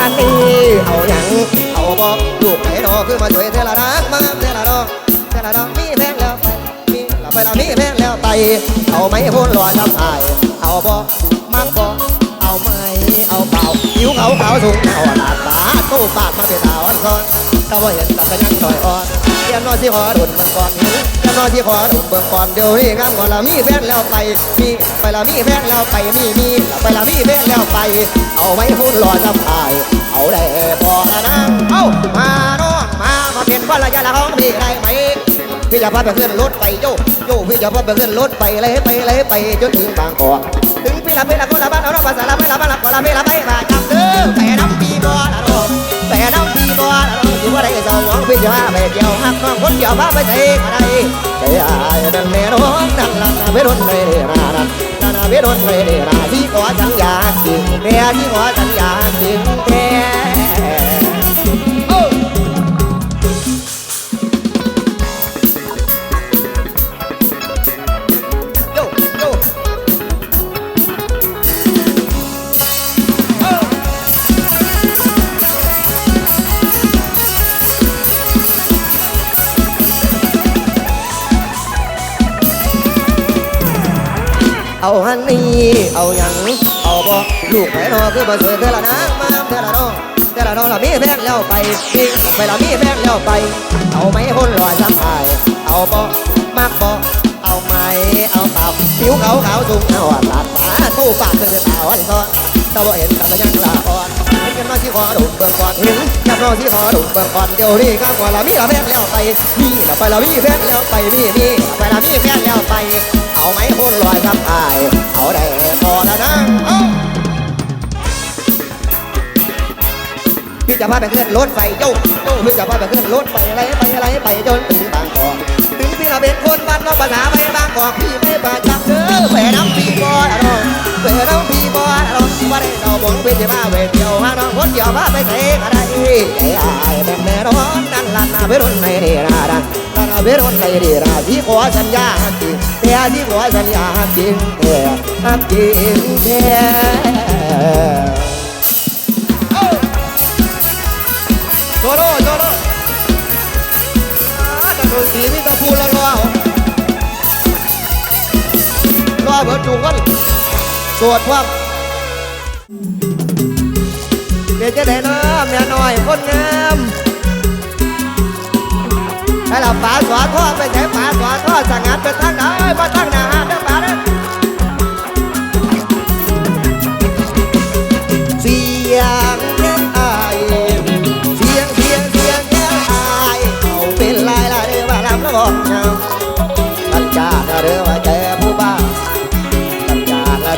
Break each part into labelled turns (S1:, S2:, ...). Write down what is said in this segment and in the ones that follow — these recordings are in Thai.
S1: อันนี้เอาหยังเอาบอกลูกไหนดอคือมาช่วยเทละรักมาเทละดอกเทละดอกมีแฟนแล้วไปมีแล้วไปแล้วมีแฟนแล้วไป เอาไหมพูนรอทำอายเอาบอกมักบอกเอาไหมเอาเปล่าผิวเขาขาวสูงเอาหลาตาตู้ปากมาเป็นตาวันซ้อนก็ว่าเห็นกับกันยังต่อยอ่อน เรียนน้อยที่ขอดุนเบิ่งก่อนเรียนน้อยที่ขอดุนเบิ่งก่อนเดี๋ยวนี้งามก่อนละมีแฟนแล้วไปมีไปละมีแฟนแล้วไปมีมีล้วไปละมีแฟนแล้วไป เอาไว้หมพูนรอทำอาย เอาได้พอแล้วนะเอามาน้องมามาเป็นภรรยาละของพี่ได้ไหมพี่จะพาไปขึ้นรถไปโยโยพี่จะพาไปขึ้นรถไปเลยไปเลยไปจนถึงบางกอกถึงพี่ละพี่ละคนละบ้านเอาละภาษาละไม่ละบ้านละคนละพี่ละไม่มา เดียวหักน้องคนเดียวพาไปใส่ก็ได้ใจอายนั่นแน่น้องนั่นละนาเวรนเลยนานั่นนั่นาเวรนเลยนาที่ขอฉันอยาจริงแท้ที่ขอฉันอยาจริงแท้ เอาฮันนี่เอาหยังเอาบอกลูกไปนอคือมาสวยเธอละนะมาเธอละน้องเธอละน้องละมีแฟนแล้วไปมีไปละมีแฟนแล้วไป เอาไหมคนรอสบายเอาบอกมากบอกเอาไหมเอาเปล่าผิวขาวขาวสูงเอาหลาดตาตู้ปากคือตาอ่อนซ้อนตาบ่เห็นกับยังละอ่อนเห็นกันน้อยที่ขอดุเบื้องก่อนเห็นกับน้อที่ขอดุเบื้องก่อนเดี๋ยวนี้ข้ามก่อนละมีละแฟนแล้วไปมีละไปละมีแฟนแล้วไปมีมีไปละมีแฟนแล้วไป เอาไหมคนลอยกับอาย พี่จะพาไปขึ้นรถไฟโยกโยกพี่จะพาไปขึ้นรถไฟอะไรไปอะไรไปจนถึงบางกอกถึงพี่เราเป็นคนบ้านนอกภาษาไปบางกอกพี่ไม่ประจักเด้อแฝน้ำพี่บอละน้องแฝน้ำพี่บอละน้องว่าได้เราบอกพี่จะพาไปเที่ยวหาน้องคนเดียวพาไปเตะก็ได้ไอ้อายแบบแม่น้องนั่นลันนาไปรุ่นในนี่นาดันลันนาไปรุ่นในนี่นาที่ขอสัญญาจริงแต่ที่ขอสัญญาจริงแท้จริงแท้ โซโล่โซโล่ตะโดนสีนี่ตะพูละรอรอเบิดจุกวันสวดความเดี๋ยวจะได้น้ำแม่น้อยคนงามให้เราป่าสวดท่อไปใช้ป่าสวดท่อสั่งงานเป็นทางไหน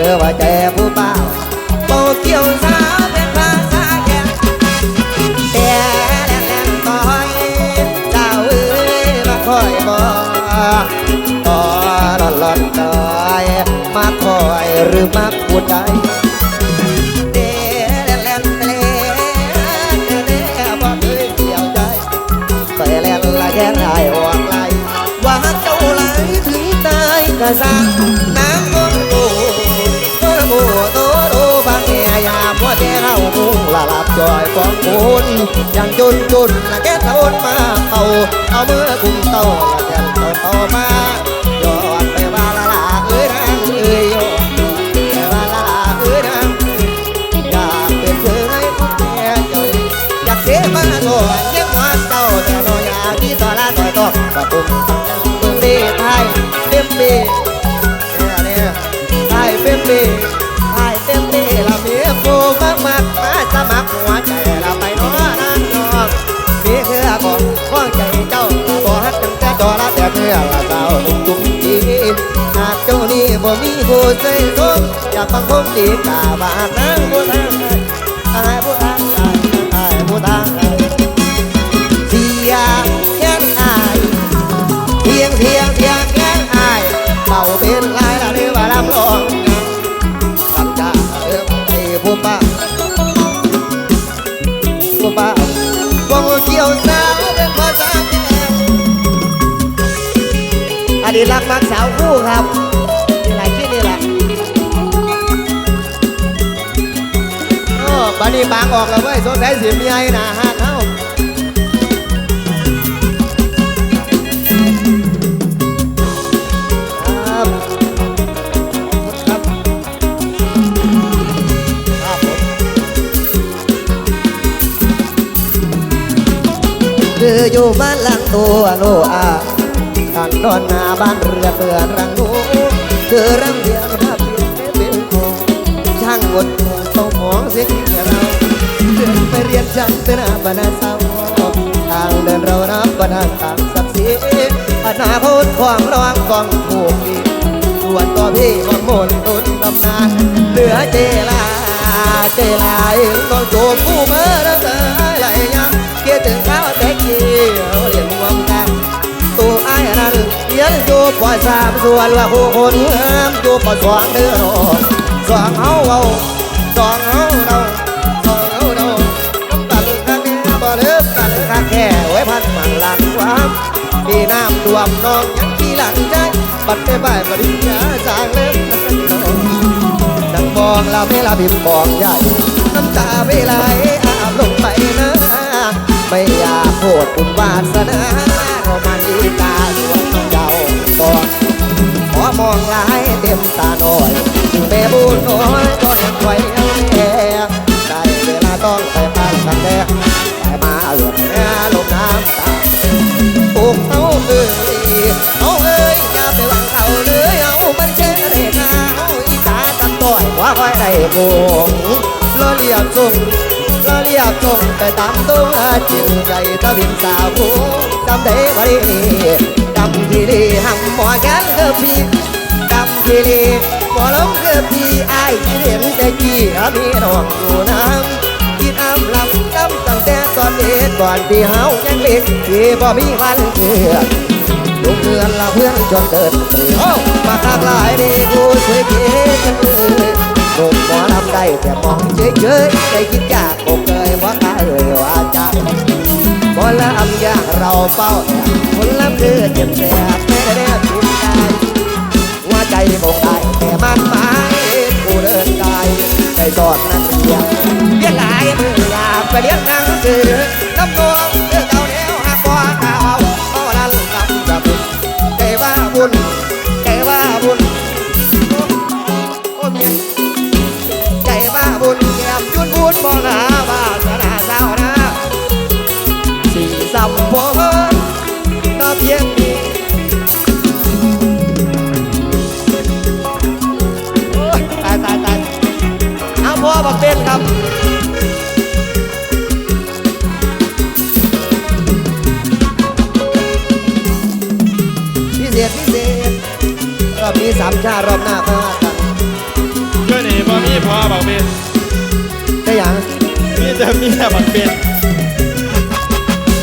S1: เรือว่าแจผู้บ้าโตเกี่ยวสาวเป็นภาษาแก่แต่แหลงแหลงต่อยเจ้าเอ้ยมาคอยบอกต่อหลอนหลอนต่อยมาคอยหรือมาพูดใจเดลแลนเตลเดบ่เคยเกี่ยวใจไปแลนละแค่ได้ออกไหลว่าเจ้าไหลถึงตายก็สร้าง ละลับจอยฟองคุณยังจุนจุนละแค่ตะอนมาเอาเอาเมื่อกุมโตละแค่โตโตมายอดไปว่าละละเอ้ยนางเอ้ยโยไปว่าละละเอ้ยนางอยากเป็นเธอให้พ่อแม่จ้าดีอยากเสียมาโดนเยี่ยว่าเจ้าแต่โน่อยากที่ต่อละต่อยต่อประตุมเมืองดีไทยเต็มปีเนี่ยเนี่ยไทยเต็มปี ผู้ใจสมอยากฟังคมดีกาบาดนางผู้ทางไอ้ผู้ทางไอ้ผู้ทางเสียงแค้นอายเพียงเพียงเพียงแค้นอายเป่าเป็นลายละหรือว่าลำลองสัญญาเรื่องไอ้ผู้ป้าผู้ป้าวงเกี่ยวสาวเป็นภาษาแก่อดีตรักมักสาวคู่ครับ บัดนี้บางออกแล้วเว้ยสงสัยสิมีไอ้หนาหาดเฮาคืออยู่บ้านหลังตัวโลอาตันนอนหน้าบ้านเรือเปื่อรังหนูคือรังเดียวถ้าเปลี่ยนเป็นของช่างอดคง ต้องมองเสียที่เราเดินไปเรียนจันเป็นอาบนาสาวทางเดินเรานับว่าทางต่างศักดิ์ศรีอนาคตความระวังกองถูกดีส่วนตัวพี่มองมนตุนตำนานเหลือเจลาเจลาเองต้องโจมผู้เมื่อแล้วเธอไหลยังเกี่ยถึงข้าวแต่กี้เรียนรวมกันตัวไอ้นั้นเรียนอยู่ปอยสามส่วนว่าผู้คนงามอยู่ปอยสองเดือนสองเฮาเอา สองเฮาเราสองเฮาเราน้ำตาลึกข้างนี้บ่เลิกกันข้างแค่ไว้พันมันลันความปีน้ำท่วมน้องยังขี้หลังใจปัดไปบ่ายปริญญาจางเล็บดังมองเราไม่ลาบิบมองใหญ่น้ำตาไม่ไหลอาบลงไปนะไม่อยากโคตรบุญวาสนาเรามาดีกาสวงเจ้าก่อนขอมองลายเต็มตาหน่อย คอยได้โกงล้อเลียบส่งก็เรียกจงไปตามตัวจิตใจตะบินสาวผู้จำได้บ่ดีดำทีดีหำหมอแกนเกือบพี่ดำทีดีหมอลงเกือบพี่อายที่เห็นแต่กี้มีน้องอยู่น้ำคิดอ้ำลำจำตั้งแต่ตอนเด็กก่อนที่เฮายังเล็กที่บ่มีวันเกิดลูกเพื่อนเราเพื่อนจนเดินเตรียวมาคากหลายดีกูช่วยเก็บกันเลย ลูกบ่ทำได้แต่มองเฉยๆได้คิดยากคงเคยว่าข้าเอ่ยว่าจ้าคนละอำยากเราเป้าคนละคือเจ็บแสบแม่ได้แน บุญบ่หนาวาสนาสาวนะสีสัมโพก็เพียงนี้ตายตายตายเอาพ่อบักเป็นครับพิเศษพิเศษรอบนี้สามชาติรอบหน้ามากัน
S2: เพื่อนนี่บ่มีพ่อบักเป็น มีแต่มีแต่บักเป็น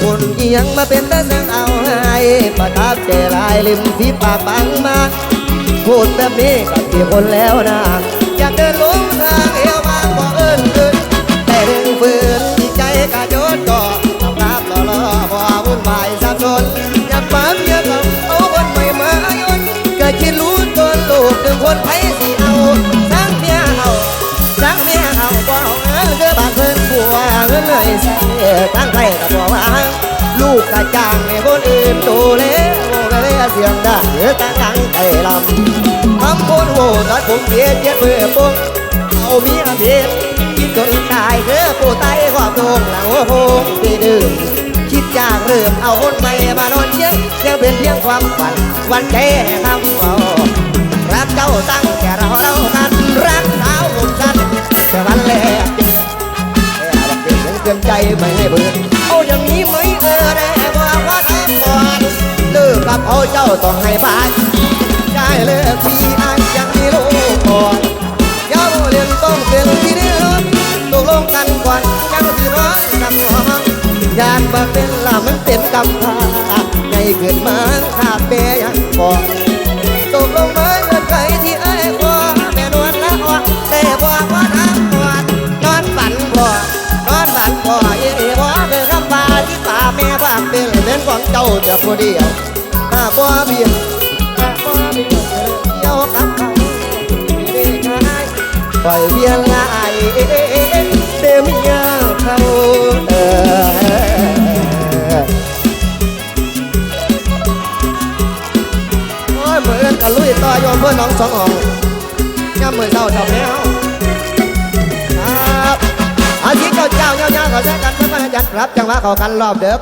S1: คนเอียงมาเป็นตาสังเอาให้ประทับใจลายริมฝีปากบางมากพูดแบบนี้กับที่คนแล้วนะอยากเดินลงทาง สียงดังหรือตั้งดังไทยลำคำพูดโหตัดผมเบียดเจ็บเพื่อปุ๊งเอาเมียเบียดคิดจนตายเด้อผู้ตายความโด่งหลังหัวโพงที่ดื่มคิดจากเริ่มเอาคนใหม่มานอนเยังยังเป็นเพียงความฝัน วันใจให้คำเว่ารักเจ้าตั้งแค่เราเล่ากันรักสาวผมสั้นแต่วันแรกแต่บักเด็กยังเตือนใจไม่ให้เบื่อเอาอย่างนี้ไหมเออแน่ รับเอาเจ้าต้องให้บานใช่เลิกพี่อันยังมีลูกก่อนเย้าเรียนต้องเป็นที่เดียวตกลงกันก่อนยังสิร้องกำหัวยานบ่เป็นละมันเป็นกำพร้าไงเกิดมาขาดเปยยังก่อนตกลงมาเงินไขที่ไอ้ขอแม่นวลละอ่อนแต่บอกว่าทำก่อนนอนฝันพอนอนฝันพอเอ๋พอเดินคำบาที่ป่าแม่บ้านเป็นเป็นของเจ้าแต่ผู้เดียว cả qua biển. Nhau tắt bởi viên lại đêm nhà thâu ôi mời ơn cả lũy to cho mưa nóng sóng hồng. Nhăm mười sau chồng nhau à, à chỉ cầu chào nhau nhau có sẽ cắn với mai chặt rắp chẳng má cầu cắn lòm được.